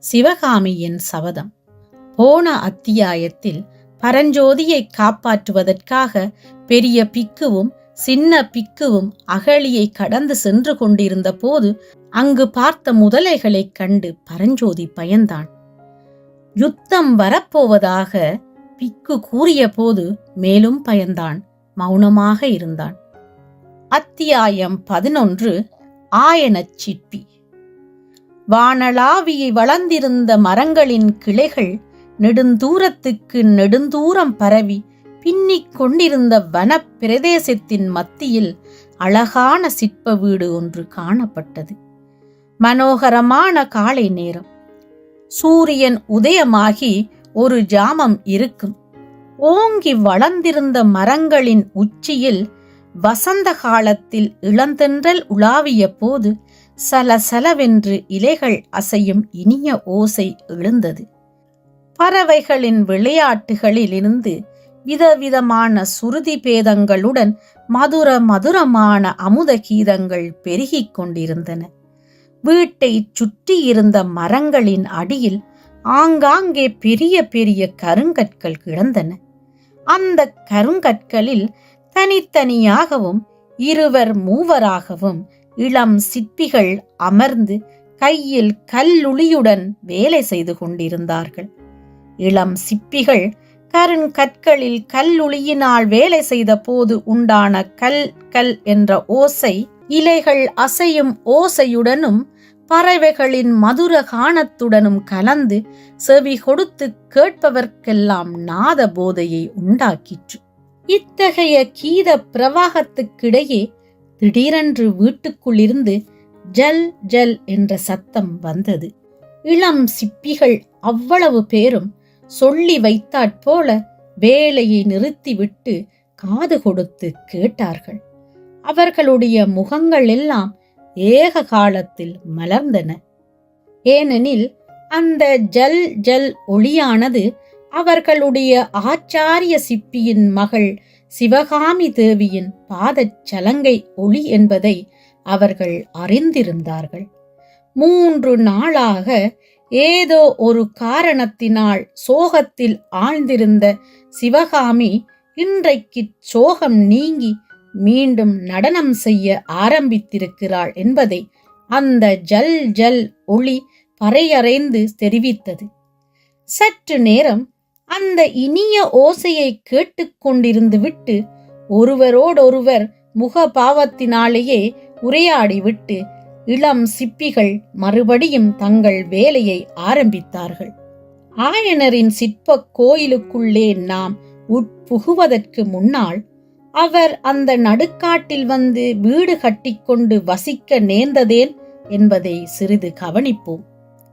சிவகாமியின் சபதம். போன அத்தியாயத்தில் பரஞ்சோதியை காப்பாற்றுவதற்காக பெரிய பிக்குவும் சின்ன பிக்குவும் அகழியை கடந்து சென்று கொண்டிருந்த போது அங்கு பார்த்த முதலைகளைக் கண்டு பரஞ்சோதி பயந்தான். யுத்தம் வரப்போவதாக பிக்கு கூறிய போது மேலும் பயந்தான் மௌனமாக இருந்தான். அத்தியாயம் பதினொன்று ஆயனச் சிற்பி. வானளாவியை வளர்ந்திருந்த மரங்களின் கிளைகள் நெடுந்தூரத்துக்கு நெடுந்தூரம் பரவி பின்னிக் கொண்டிருந்த வனப் பிரதேசத்தின் மத்தியில் அழகான சிற்ப வீடு ஒன்று காணப்பட்டது. மனோகரமான காலை நேரம். சூரியன் உதயமாகி ஒரு ஜாமம் இருக்கும். ஓங்கி வளர்ந்திருந்த மரங்களின் உச்சியில் வசந்த காலத்தில் இளந்தென்றல் உலாவிய போது சலசலவென்று இலைகள் அசையும் இனிய ஓசை எழுந்தது. பறவைகளின் விளையாட்டுகளிலிருந்து விதவிதமான சுருதி பேதங்களுடன் மதுர மதுரமான அமுத கீதங்கள் பெருகிக் கொண்டிருந்தன. வீட்டை சுற்றியிருந்த மரங்களின் அடியில் ஆங்காங்கே பெரிய பெரிய கருங்கற்கள் கிடந்தன. அந்த கருங்கற்களில் தனித்தனியாகவும் இருவர் மூவராகவும் இளம் சிற்பிகள் அமர்ந்து கையில் கல்லுளியுடன் வேலை செய்து கொண்டிருந்தார்கள். இளம் சிப்பிகள் கருங்கற்களில் கல்லுளியினால் வேலை செய்த போது உண்டான கல் கல் என்ற ஓசை இலைகள் அசையும் ஓசையுடனும் பறவைகளின் மதுர கானத்துடனும் கலந்து செவி கொடுத்து கேட்பவர்க்கெல்லாம் நாத போதையை உண்டாக்கிற்று. இத்தகைய கீத பிரவாகத்துக்கிடையே திடீரென்று வீட்டுக்குள்ளிருந்து ஜல் ஜல் என்ற சத்தம் வந்தது. இளம் சிப்பிகள் அவ்வளவு பேரும் சொல்லி வைத்தாற்போல வேலையை நிறுத்திவிட்டு காது கொடுத்து கேட்டார்கள். அவர்களுடைய முகங்கள் எல்லாம் ஏக காலத்தில் மலர்ந்தன. ஏனெனில் அந்த ஜல் ஜல் ஒளியானது அவர்களுடைய ஆச்சாரிய சிப்பியின் மகள் சிவகாமி தேவியின் பாதச் சலங்கை ஒளி என்பதை அவர்கள் அறிந்திருந்தார்கள். மூன்று நாளாக ஏதோ ஒரு காரணத்தினால் சோகத்தில் ஆழ்ந்திருந்த சிவகாமி இன்றைக்கு சோகம் நீங்கி மீண்டும் நடனம் செய்ய ஆரம்பித்திருக்கிறாள் என்பதை அந்த ஜல் ஜல் ஒளி பறையறைந்து தெரிவித்தது. சற்று நேரம் அந்த இனிய ஓசையை கேட்டுக்கொண்டிருந்து விட்டு ஒருவரோடொருவர் முகபாவத்தினாலேயே உரையாடிவிட்டு இளம் சிப்பிகள் மறுபடியும் தங்கள் வேலையை ஆரம்பித்தார்கள். ஆயனரின் சிற்ப கோயிலுக்குள்ளே நாம் உட்புகுவதற்கு முன்னால் அவர் அந்த நடுக்காட்டில் வந்து வீடு கட்டிக்கொண்டு வசிக்க நேர்ந்ததேன் என்பதை சிறிது கவனிப்போம்.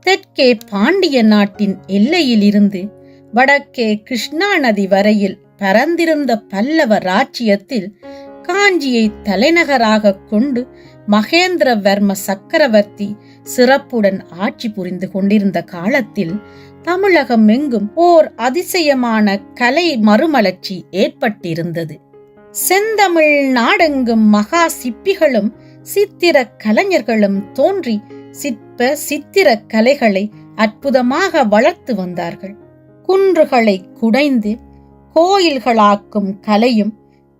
தெற்கே பாண்டிய நாட்டின் எல்லையிலிருந்து வடக்கே கிருஷ்ணா நதி வரையில் பரந்திருந்த பல்லவ ராஜ்யத்தில் காஞ்சியை தலைநகராக கொண்டு மகேந்திரவர்ம சக்கரவர்த்தி சிறப்புடன் ஆட்சி புரிந்து கொண்டிருந்த காலத்தில் தமிழகம் எங்கும் ஓர் அதிசயமான கலை மறுமலர்ச்சி ஏற்பட்டிருந்தது. செந்தமிழ் நாடெங்கும் மகா சிப்பிகளும் சித்திர கலைஞர்களும் தோன்றி சிற்ப சித்திர கலைகளை அற்புதமாக வளர்த்து வந்தார்கள். குன்றுகளை குடைந்து கோயில்களாக்கும் கலையும்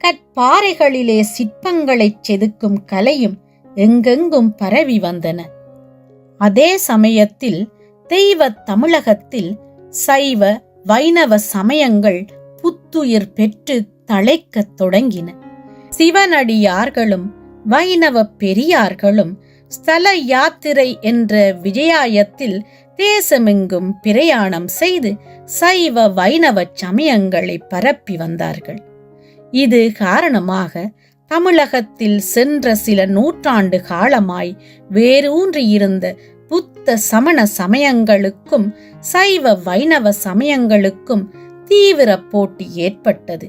கற்பாறைகளிலே சிற்பங்களைச் செதுக்கும் கலையும் எங்கெங்கும் பரவி வந்தன. அதே சமயத்தில் தெய்வ தமிழகத்தில் சைவ வைணவ சமயங்கள் புத்துயிர் பெற்று தழைக்கத் தொடங்கின. சிவனடியார்களும் வைணவ பெரியார்களும் ஸ்தல யாத்திரை என்ற விஜயாயத்தில் தேசமெங்கும் பிரயாணம் செய்து சைவ வைணவ சமயங்களை பரப்பி வந்தார்கள். இது காரணமாக தமிழகத்தில் சென்ற சில நூற்றாண்டு காலமாய் வேரூன்றியிருந்த புத்த சமண சமயங்களுக்கும் சைவ வைணவ சமயங்களுக்கும் தீவிர போட்டி ஏற்பட்டது.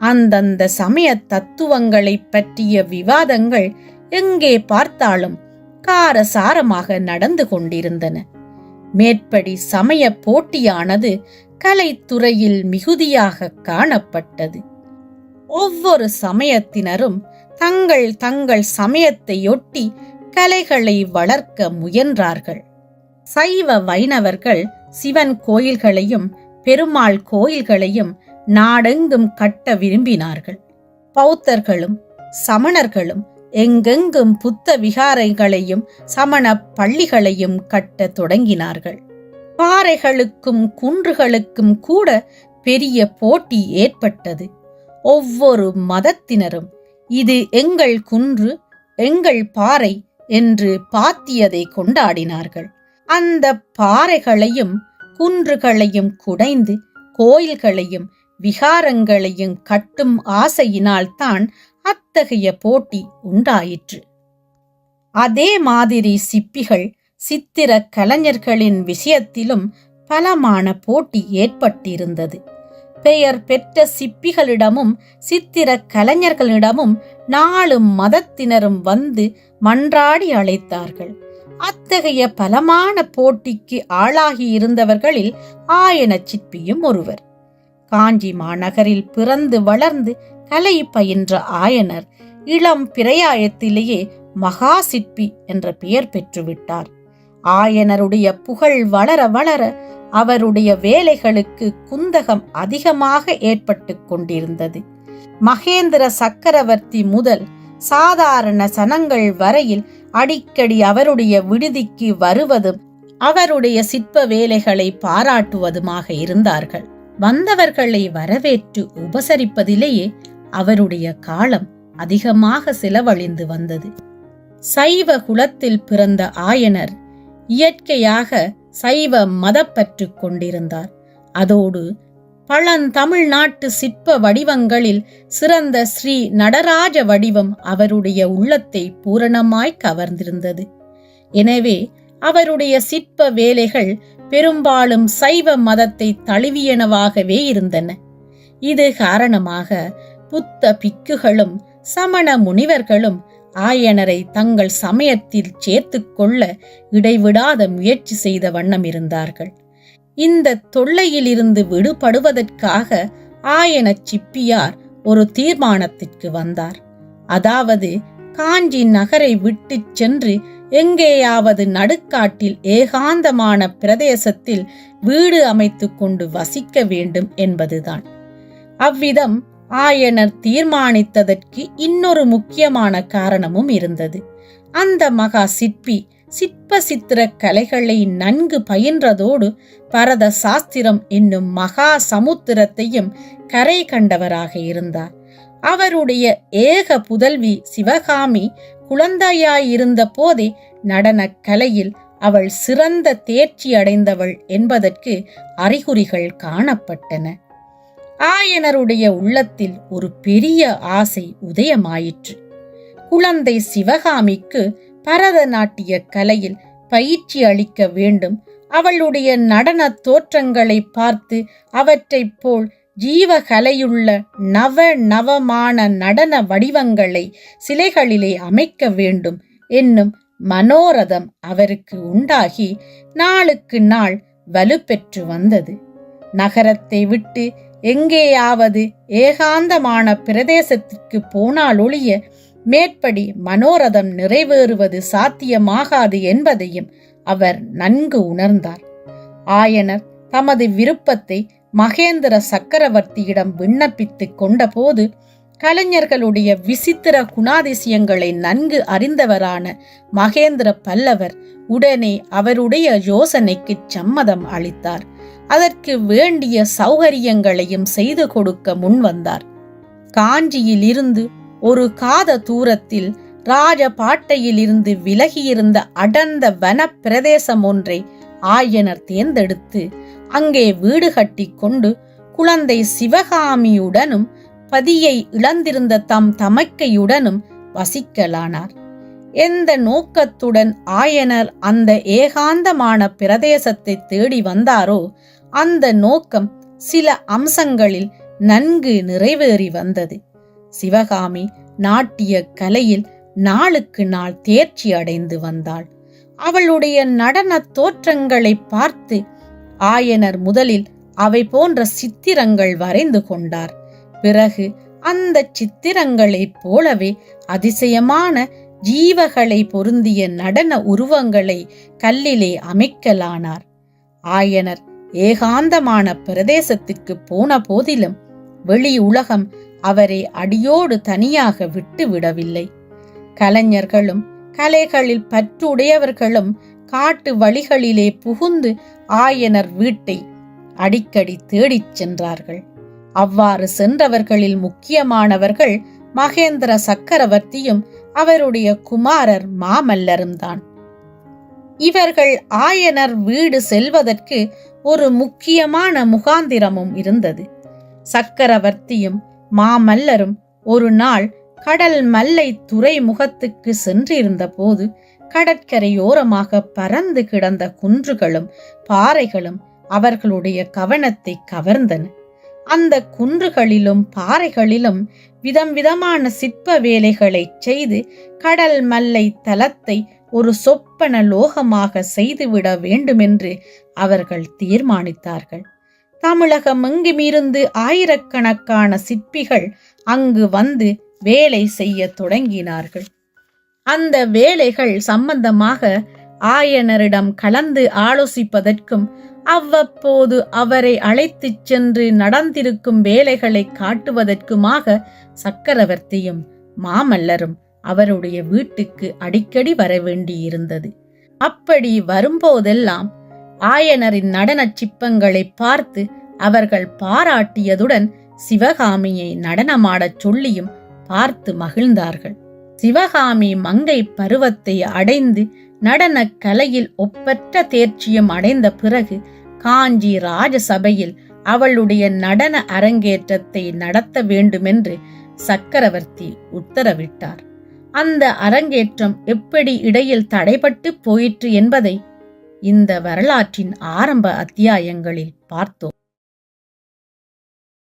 அந்தந்த சமய தத்துவங்களை பற்றிய விவாதங்கள் எங்கே பார்த்தாலும் காரசாரமாக நடந்து கொண்டிருந்தன. மேற்படி சமய போட்டியானது கலைத்துறையில் மிகுதியாக காணப்பட்டது. ஒவ்வொரு சமயத்தினரும் தங்கள் தங்கள் சமயத்தையொட்டி கலைகளை வளர்க்க முயன்றார்கள். சைவ வைணவர்கள் சிவன் கோயில்களையும் பெருமாள் கோயில்களையும் நாடெங்கும் கட்ட விரும்பினார்கள். பௌத்தர்களும் சமணர்களும் எங்கெங்கும் புத்த விகாரைகளையும் சமண பள்ளிகளையும் கட்டத் தொடங்கினார்கள். பாறைகளுக்கும் குன்றுகளுக்கும் கூட பெரிய போட்டி ஏற்பட்டது. ஒவ்வொரு மதத்தினரும் இது எங்கள் குன்று எங்கள் பாறை என்று பாத்தியதை கொண்டாடினார்கள். அந்த பாறைகளையும் குன்றுகளையும் குடைந்து கோயில்களையும் விகாரங்களையும் கட்டும் ஆசையினால்தான் அத்தகைய போட்டி உண்டாயிற்று. அதே மாதிரி சிப்பிகள் சித்திர கலைஞர்களின் விஷயத்திலும் பலமான போட்டி ஏற்பட்டிருந்தது. பெயர் பெற்ற சிப்பிகளிடமும் சித்திர கலைஞர்களிடமும் நாலு மதத்தினரும் வந்து மன்றாடி அழைத்தார்கள். அத்தகைய பலமான போட்டிக்கு ஆளாகி இருந்தவர்களில் ஆயன சிற்பியும் ஒருவர். காஞ்சி மாநகரில் பிறந்து வளர்ந்து கலை பயின்ற ஆயனர் இளம் பிரயாயத்திலேயே மகா சிற்பி என்ற பெயர் பெற்றுவிட்டார். ஆயனருடைய புகழ் வளர வளர அவருடைய வேலைகளுக்கு குந்தகம் அதிகமாக ஏற்பட்டு கொண்டிருந்தது. மகேந்திர சக்கரவர்த்தி முதல் சாதாரண சனங்கள் வரையில் அடிக்கடி அவருடைய விடுதிக்கு வருவதும் அவருடைய சிற்ப வேலைகளை பாராட்டுவதுமாக இருந்தார்கள். வந்தவர்களை வரவேற்று உபசரிப்பதிலேயே அவருடைய காலம் அதிகமாக செலவழிந்து வந்தது. சைவ குலத்தில் பிறந்த ஆயனர் இயற்கையாக சைவ மதப்பற்று கொண்டிருந்தார். அதோடு பழந்தமிழ்நாட்டு சிற்ப வடிவங்களில் சிறந்த ஸ்ரீ நடராஜ வடிவம் அவருடைய உள்ளத்தை பூரணமாய் கவர்ந்திருந்தது. எனவே அவருடைய சிற்ப வேலைகள் பெரும்பாலும் சைவ மதத்தை தழுவியனவாகவே இருந்தன. இது காரணமாக புத்த பிக்குகளும் சமண முனிவர்களும் ஆயனரை தங்கள் சமயத்தில் சேர்த்துக்கொள்ள இடைவிடாத முயற்சி செய்த வண்ணம் இருந்தார்கள். இந்த தொல்லையிலிருந்து விடுபடுவதற்காக ஆயன சிப்பியார் ஒரு தீர்மானத்திற்கு வந்தார். அதாவது காஞ்சி நகரை விட்டுச் சென்று எங்கேயாவது நடுக்காட்டில் ஏகாந்தமான பிரதேசத்தில் வீடு அமைத்துக்கொண்டு வசிக்க வேண்டும் என்பதுதான். அவ்விதம் ஆயனர் தீர்மானித்ததற்கு இன்னொரு முக்கியமான காரணமும் இருந்தது. அந்த மகா சிற்பி சிற்ப சித்திர கலைகளை நன்கு பயின்றதோடு பரத சாஸ்திரம் என்னும் மகா சமுத்திரத்தையும் கரை கண்டவராக இருந்தார். அவருடைய ஏக புதல்வி சிவகாமி குழந்தையாயிருந்த போதே நடனக் கலையில் அவள் சிறந்த தேர்ச்சி அடைந்தவள் என்பதற்கு அறிகுறிகள் காணப்பட்டன. ஆயனருடைய உள்ளத்தில் ஒரு பெரிய ஆசை உதயமாயிற்று. குழந்தை சிவகாமிக்கு பரதநாட்டிய கலையில் பயிற்சி அளிக்க வேண்டும். அவளுடைய நடன தோற்றங்களை பார்த்து அவற்றைப் போல் ஜீவகலையுள்ள நவ நவமான நடன வடிவங்களை சிலைகளிலே அமைக்க வேண்டும் என்னும் மனோரதம் அவருக்கு உண்டாகி நாளுக்கு நாள் வலுப்பெற்று வந்தது. நகரத்தை விட்டு எங்கேயாவது ஏகாந்தமான பிரதேசத்திற்கு போனால் ஒழிய மேற்படி மனோரதம் நிறைவேறுவது சாத்தியமாகாது என்பதையும் அவர் நன்கு உணர்ந்தார். ஆயனர் தமது விருப்பத்தை மகேந்திர சக்கரவர்த்தியிடம் விண்ணப்பித்துக் கொண்டபோது கலைஞர்களுடைய விசித்திர குணாதிசயங்களை நன்கு அறிந்தவரான மகேந்திர பல்லவர் உடனே அவருடைய யோசனைக்கு சம்மதம் அளித்தார். அதற்கு வேண்டிய சௌகரியங்களையும் செய்து கொடுக்க முன்வந்தார் காஞ்சியில் இருந்து ஒரு காத தூரத்தில் ராஜபாட்டையிலிருந்து விலகியிருந்த அடர்ந்த வன பிரதேசம் ஒன்றை ஆயனர் தேர்ந்தெடுத்து அங்கே வீடு கட்டி கொண்டு குழந்தை சிவகாமியுடனும் பதியை இழந்திருந்த தம் தமக்கையுடனும் வசிக்கலானார். எந்த நோக்கத்துடன் ஆயனர் அந்த ஏகாந்தமான பிரதேசத்தை தேடி வந்தாரோ அந்த நோக்கம் சில அம்சங்களில் நன்கு நிறைவேறி வந்தது. சிவகாமி நாட்டிய கலையில் நாளுக்கு நாள் தேர்ச்சி அடைந்து வந்தாள். அவளுடைய நடன தோற்றங்களை பார்த்து ஆயனர் முதலில் அவை போன்ற சித்திரங்கள் வரைந்து கொண்டார். பிறகு அந்த சித்திரங்களைப் போலவே அதிசயமான ஜீவகளை பொருந்திய நடன உருவங்களை கல்லிலே அமைக்கலானார். ஆயனர் ஏகாந்தமான பிரதேசத்திற்கு போன போதிலும் வெளி உலகம் அவரை அடியோடு தனியாக விட்டு விடவில்லை. கலைஞர்களும் கலைகளில் பற்றுடையவர்களும் காட்டு வழிகளிலே புகுந்து ஆயனர் வீட்டை அடிக்கடி தேடிச் சென்றார்கள். அவ்வாறு சென்றவர்களில் முக்கியமானவர்கள் மகேந்திர சக்கரவர்த்தியும் அவருடைய குமாரர் மாமல்லரும் தான் இவர்கள் ஆயனர் வீடு செல்வதற்கு ஒரு முக்கியமான முகாந்திரமும் இருந்தது. சக்கரவர்த்தியும் மாமல்லரும் ஒரு நாள் கடல் மல்லை துறைமுகத்துக்கு சென்றிருந்த போது கடற்கரையோரமாக பறந்து கிடந்த குன்றுகளும் பாறைகளும் அவர்களுடைய கவனத்தை கவர்ந்தன. அந்த குன்றுகளிலும் பாறைகளிலும் விதம் விதமான சிற்ப வேலைகளை செய்து கடல் மல்லை தலத்தை ஒரு சொப்பன லோகமாக செய்துவிட வேண்டுமென்று அவர்கள் தீர்மானித்தார்கள். தமிழகம் எங்குமிருந்து ஆயிரக்கணக்கான சிற்பிகள் அங்கு வந்து வேலை செய்ய தொடங்கினார்கள். அந்த வேலைகள் சம்பந்தமாக ஆயனரிடம் கலந்து ஆலோசிப்பதற்கும் அவ்வப்போது அவரை அழைத்துச் சென்று நடந்திருக்கும் வேலைகளை காட்டுவதற்குமாக சக்கரவர்த்தியும் மாமல்லரும் அவருடைய வீட்டுக்கு அடிக்கடி வர வேண்டியிருந்தது அப்படி வரும்போதெல்லாம் ஆயனரின் நடனச் சிப்பங்களை பார்த்து அவர்கள் பாராட்டியதுடன் சிவகாமியை நடனமாடச் சொல்லியும் பார்த்து மகிழ்ந்தார்கள். சிவகாமி மங்கை பருவத்தை அடைந்து நடனக் கலையில் ஒப்பற்ற தேர்ச்சியும் அடைந்த பிறகு காஞ்சி ராஜசபையில் அவளுடைய நடன அரங்கேற்றத்தை நடத்த வேண்டுமென்று சக்கரவர்த்தி உத்தரவிட்டார். அந்த அரங்கேற்றம் எப்படி இடையில் தடைபட்டு போயிற்று என்பதை இந்த வரலாற்றின் ஆரம்ப அத்தியாயங்களில் பார்த்தோம்.